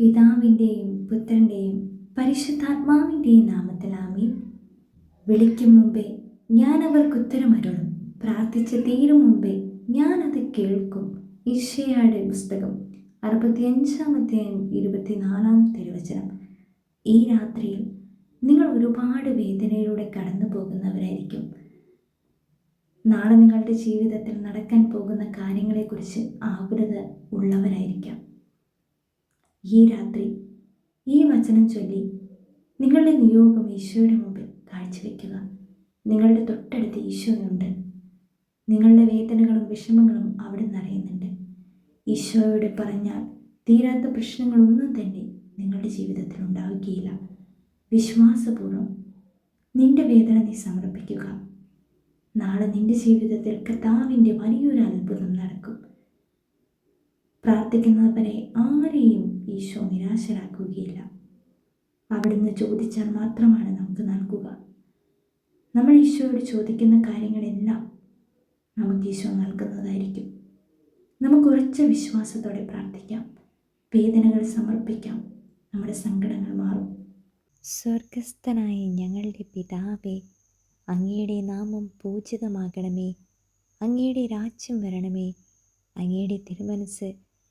പിതാവിന്റെയും പുത്രന്റെയും പരിശുദ്ധാത്മാവിന്റെയും നാമത്തിൽ ആമീൻ. വിളിക്കും മുമ്പേ ഞാൻ അവർക്ക് ഉത്തരമരുളും. പ്രാർത്ഥിച്ച് തീരും മുമ്പേ ഞാനത് കേൾക്കും. ഈശയാടെ പുസ്തകം അറുപത്തിയഞ്ചാമത്തെയും ഇരുപത്തിനാലാം തിരുവചനം. ഈ രാത്രിയിൽ നിങ്ങൾ ഒരുപാട് വേദനയിലൂടെ കടന്നു പോകുന്നവരായിരിക്കും. നാളെ നിങ്ങളുടെ ജീവിതത്തിൽ നടക്കാൻ പോകുന്ന കാര്യങ്ങളെക്കുറിച്ച് ആകുലത ഉള്ളവരായിരിക്കാം. ഈ രാത്രി ഈ വചനം ചൊല്ലി നിങ്ങളുടെ നിയോഗം ഈശോയുടെ മുമ്പിൽ കാഴ്ചവെക്കുക. നിങ്ങളുടെ തൊട്ടടുത്ത് ഈശോയുണ്ട്. നിങ്ങളുടെ വേദനകളും വിഷമങ്ങളും അവിടെ നിറയുന്നുണ്ട്. ഈശോയോട് പറഞ്ഞാൽ തീരാത്ത പ്രശ്നങ്ങളൊന്നും തന്നെ നിങ്ങളുടെ ജീവിതത്തിൽ ഉണ്ടാവുകയില്ല. വിശ്വാസപൂർവം നിന്റെ വേദന നീ സമർപ്പിക്കുക. നാളെ നിന്റെ ജീവിതത്തിൽ കർത്താവിന്റെ വലിയൊരു അത്ഭുതം നടക്കും. പ്രാർത്ഥിക്കുന്നവരെ ആരെയും ഈശോ നിരാശരാക്കുകയില്ല. അവിടുന്ന് ചോദിച്ചാൽ മാത്രമാണ് നമുക്ക് നൽകുക. നമ്മൾ ഈശോയോട് ചോദിക്കുന്ന കാര്യങ്ങളെല്ലാം നമുക്ക് ഈശോ നൽകുന്നതായിരിക്കും. നമുക്ക് ഉറച്ച വിശ്വാസത്തോടെ പ്രാർത്ഥിക്കാം. വേദനകൾ സമർപ്പിക്കാം. നമ്മുടെ സങ്കടങ്ങൾ മാറും. സ്വർഗസ്ഥനായ ഞങ്ങളുടെ പിതാവേ അങ്ങയുടെ നാമം പൂജിതമാകണമേ. അങ്ങയുടെ രാജ്യം വരണമേ. അങ്ങയുടെ തിരുമനസ്